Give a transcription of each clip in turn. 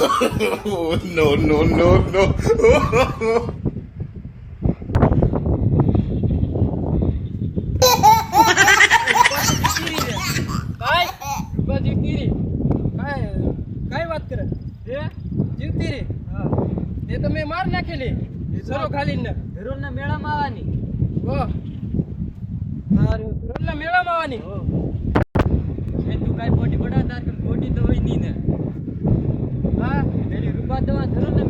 no, no, no, no. માર નાખેલી સરો ખાલીને. ધરોલના મેળામાં આવવાની ઓહ. હારું. ધ્રોલના મેળામાં આવવાની એ તું કાંઈ બોડી પડાવતા કે બોડી તો હોય નહીં ને હા પેલી રૂપા દવા ધરોલના મેળામાં આવવાની તમે મારી નાખી જાવું પડશે ધ્રોલના મેળામાં કાંઈ મોટી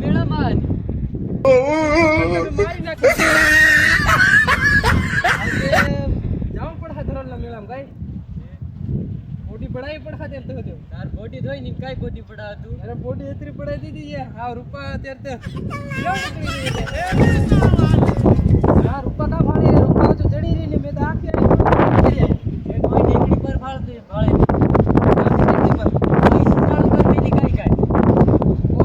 પડાવી પડશે તેમ તો હજુ. તાર બોડી ધોઈ નહીં કાંઈ બોડી પડાવતું અરે બોડી એતરી પડાવી દીધી છે. હા રૂપા અત્યારે તો કેવું નીકળી ગઈ છે હા રૂપા કા ફાળે રૂપા તો ચડી રહી ને મેં તો આખી આખી એ કોઈ ટેકડી પર ફાળતું ફાળે નહીં. આખી પર કોઈ શિકાળ પર પેલી કાંઈ કાંઈ ઓ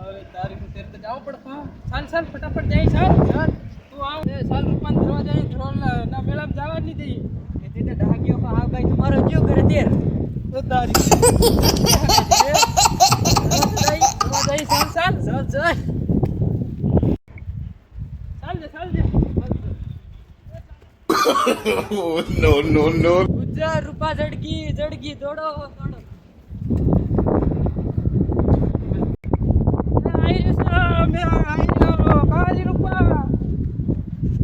હવે તારી તો તેર તો જાવું પડશે હા. ચાલ ચાલ ફટાફટ જાય ચાલ. ચાલ. તું આવ. એ ચાલ રૂપાન ધરવા જાય ધ્રોલ ના મેળામાં જવા જ નહીં દઈ એ તે તો ઢાંકીઓ પર હાવ કાંઈ તમારો જીવ કરે તેર તો તારી. જાય ચાલ ચાલ ચાલ ચાલ no, no, no. ગુજરાત રૂપા ઝડકી ઝડકી દોડો દોડો આઈ રે સા મે આઈ રો કાલી રૂપા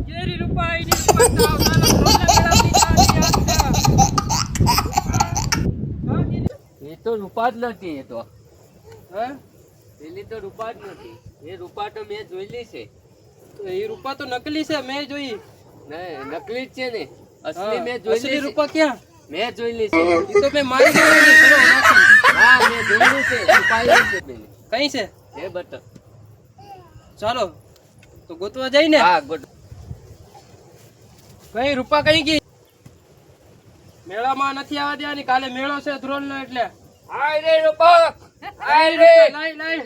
કેરી રૂપા આઈ ની રૂપા તાવ તાલા રોલા મેળા ની એ તો રૂપા જ નથી એ તો. હા? પેલી તો રૂપા જ નથી. એ રૂપા તો મેં જોયેલી છે. એ રૂપા તો નકલી છે મેં જોઈ. નકલી જ છે ને. અસલી મેં અસલી જોયેલી રૂપા ક્યાં? મેં જોયેલી છે. એ તો મેં મારી જોયેલી છે હા મેં જોયેલી છે. છુપાયેલી છે પેલી. કઈ છે? એ બટ. ચાલો તો ગોતવા જઈ ને? હા ગોત. કઈ રૂપા કઈ ગઈ? મેળામાં નથી આવવા દેવાની કાલે મેળો છે ધ્રોલ નો એટલે. હાય રે રૂપા હાય રે! લાઈ લાઈ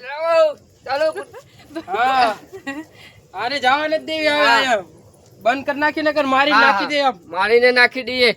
ચાલો. હા. અરે જવા નથી દેવી બંધ કરી નાખી નકર મારી નાખી દે એમ મારીને નાખી દઈએ.